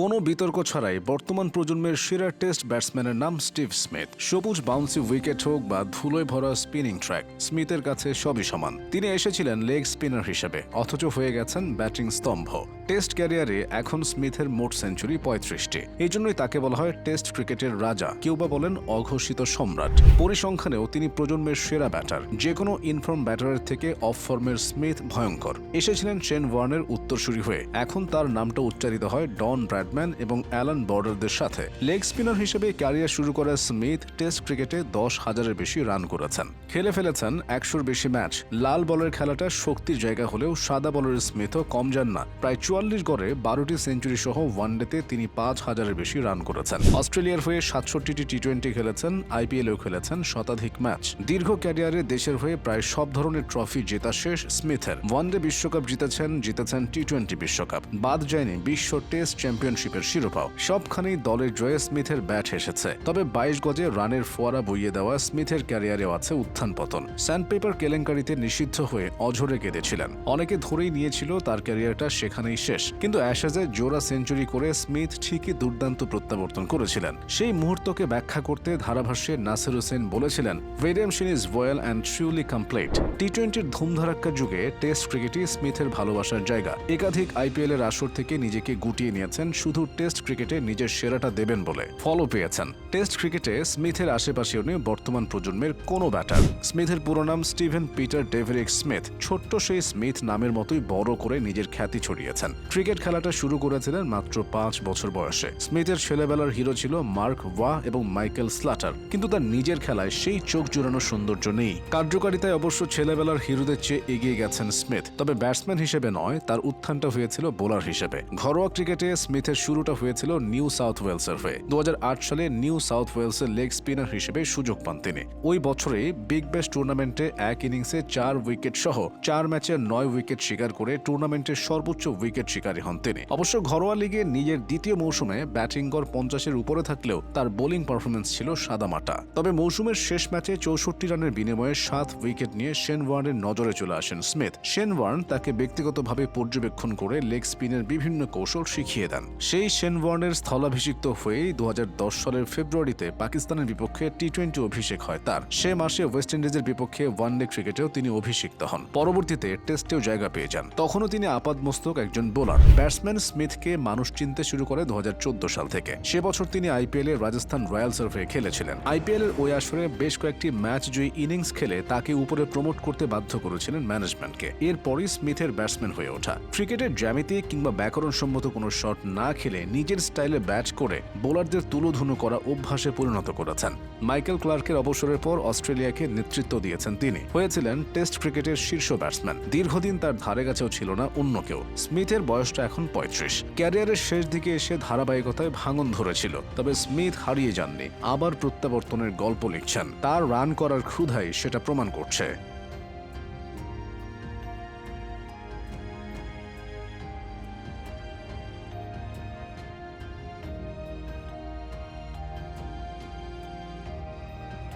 কোনো বিতর্ক ছাড়াই বর্তমান প্রজন্মের সেরা টেস্ট ব্যাটসম্যানের নাম স্টিভ স্মিথ। সবুজ বাউন্সি উইকেট হোক বা ধুলোয় ভরা স্পিনিং ট্র্যাক, স্মিথের কাছে সবই সমান। তিনি এসেছিলেন লেগ স্পিনার হিসেবে, অথচ হয়ে গেছেন ব্যাটিং স্তম্ভ। টেস্ট ক্যারিয়ারে এখন স্মিথের মোট সেঞ্চুরি পঁয়ত্রিশটি। এই জন্যই তাকে বলা হয় টেস্ট ক্রিকেটের রাজা, কেউ বা বলেন অঘোষিত সম্রাট। পরিসংখ্যানেও তিনি প্রজন্মের সেরা ব্যাটার যে কোনো ইনফর্ম ব্যাটারের থেকে অফ ফর্মের স্মিথ ভয়ঙ্কর। এসেছিলেন শেন ওয়ার্নের উত্তরসূরি হয়ে, এখন তার নামটা উচ্চারিত হয় ডন ব্র্যাডম্যান এবং অ্যালান বর্ডারদের সাথে। লেগ স্পিনার হিসেবে ক্যারিয়ার শুরু করা স্মিথ, টেস্ট ক্রিকেটে দশ হাজারের বেশি রান করেছেন। খেলে ফেলেছেন একশোর বেশি ম্যাচ। লাল বলের খেলাটা শক্তির জায়গা হলেও সাদা বলের স্মিথও কম যান না। প্রায় চুয়াল্লিশ গড়ে বারোটি সেঞ্চুরি সহ ওয়ানডেতে তিনি পাঁচ হাজারের বেশি রান করেছেন। অস্ট্রেলিয়ার হয়ে সাতষট্টিটি টি টোয়েন্টি খেলেছেন আইপিএলেও খেলেছেন শতাধিক ম্যাচ। দীর্ঘ ক্যারিয়ারে দেশের হয়ে প্রায় সব ধরনের ট্রফি জেতা শেষ স্মিথের। ওয়ানডে বিশ্বকাপ জিতেছেন জিতেছেন টি টোয়েন্টি বিশ্বকাপ। বাদ যায়নি বিশ্ব টেস্ট চ্যাম্পিয়নশিপের শিরোপাও। সবখানেই দলের জয়ে স্মিথের ব্যাট এসেছে। তবে বাইশ গজে রানের ফোয়ারা বইয়ে দেওয়া স্মিথের ক্যারিয়ারেও আছে উত্থান পতন। স্যান্ডপেপার কেলেঙ্কারিতে নিষিদ্ধ হয়ে অঝরে কেঁদেছিলেন। অনেকে ধরেই নিয়েছিল তার ক্যারিয়ারটা সেখানেই শেষ। কিন্তু অ্যাশেজে জোড়া সেঞ্চুরি করে স্মিথ ঠিকই দুর্দান্ত প্রত্যাবর্তন করেছিলেন। সেই মুহূর্তকে ব্যাখ্যা করতে ধারাভাষ্যে নাসির হোসেন বলেছিলেন redemption is well and truly complete T টোয়েন্টির ধুমধারাক্কা যুগে টেস্ট ক্রিকেটই স্মিথের ভালোবাসার জায়গা। একাধিক আইপিএলের আসর থেকে নিজেকে গুটিয়ে নিয়েছেন শুধু টেস্ট ক্রিকেটে নিজের সেরাটা দেবেন বলে ফলো পেয়েছেন। টেস্ট ক্রিকেটে স্মিথের আশেপাশেও নেই বর্তমান প্রজন্মের কোনো ব্যাটার। স্মিথের পুরো নাম স্টিভেন পিটার ডেভেরিক স্মিথ, ছোট্ট সেই স্মিথ নামের মতোই বড় করে নিজের খ্যাতি ছড়িয়েছেন। ক্রিকেট খেলাটা শুরু করেছিলেন মাত্র পাঁচ বছর বয়সে। স্মিথের ছেলেবেলার হিরো ছিল মার্ক ওয়া এবং মাইকেল স্লাটার, কিন্তু তার নিজের খেলায় সেই চোখ জুড়ানো সৌন্দর্য নেই। কার্যকারিতায় অবশ্য ছেলেবেলার হিরোদের চেয়ে এগিয়ে গেছেন স্মিথ, তবে ব্যাটসম্যান হিসেবে নয়, তার উত্থানটা হয়েছিল বোলার হিসেবে। ঘরোয়া ক্রিকেটে স্মিথের শুরুটা হয়েছিল নিউ সাউথ ওয়েলসের হয়ে। দু হাজার আট সালে নিউ সাউথ ওয়েলসের লেগ স্পিনার হিসেবে সুযোগ পান তিনি। ওই বছরে বিগ ব্যাশ টুর্নামেন্টে এক ইনিংসে চার উইকেট সহ চার ম্যাচে নয় উইকেট শিকার করে টুর্নামেন্টের সর্বোচ্চ উইকেট শিকারী হন তিনি। অবশ্য ঘরোয়া লিগে নিজের দ্বিতীয় মৌসুমে ব্যাটিং গড় পঞ্চাশের উপরে থাকলেও তার বোলিং পারফরমেন্স ছিল সাদামাটা। তবে মৌসুমের শেষ ম্যাচে চৌষট্টি রানের বিনিময়ে সাত উইকেট নিয়ে শেন ওয়ার্নের নজরে চলে আসেন স্মিথ। শেন ওয়ার্ন তাকে ব্যক্তিগতভাবে পর্যবেক্ষণ করে লেগ স্পিনের বিভিন্ন কৌশল শিখিয়ে দেন। সেই শেন ওয়ার্নের স্থলাভিষিক্ত হয়েই দু হাজার দশ সালের ফেব্রুয়ারিতে পাকিস্তানের বিপক্ষে টি টোয়েন্টি অভিষেক হয় তার। সে মাসে ওয়েস্ট ইন্ডিজের বিপক্ষে ওয়ানডে ক্রিকেটেও তিনি অভিষিক্ত হন। পরবর্তীতে টেস্টেও জায়গা পেয়ে যান। তখনও তিনি আপাদমস্তক একজন বোলার। ব্যাটসম্যান স্মিথকে মানুষ চিনতে শুরু করে দু হাজার চোদ্দ সাল থেকে। সে বছর তিনি আইপিএল রাজস্থান রয়্যালসের হয়ে খেলেছিলেন। আইপিএল এর ওই আসরে বেশ কয়েকটি ম্যাচ জয়ী ইনিংস খেলে তাকে উপরে প্রমোট করতে বাধ্য করেছিলেন ম্যানেজমেন্টকে। এরপরই স্মিথের ব্যাটসম্যান হয়ে ওঠা। ক্রিকেটের জ্যামিতি কিংবা ব্যাকরণ ব্যাকরণসম্মত কোনো শট না খেলে নিজের স্টাইলে ব্যাট করে বোলারদের তুলোধুনো করা অভ্যাসে পরিণত করেছেন। মাইকেল ক্লার্কের অবসরের পর অস্ট্রেলিয়াকে নেতৃত্ব দিয়েছেন তিনি। হয়েছিলেন টেস্ট ক্রিকেটের শীর্ষ ব্যাটসম্যান। দীর্ঘদিন তার ধারে কাছেও ছিল না অন্য কেউ। স্মিথের বয়সটা এখন পঁয়ত্রিশ। ক্যারিয়ারের শেষ দিকে এসে ধারাবাহিকতায় ভাঙন ধরেছিল। তবে স্মিথ হারিয়ে যাননি। আবার প্রত্যাবর্তনের গল্প লিখছেন। তার রান করার ক্ষুধাই সেটা প্রমাণ করছে।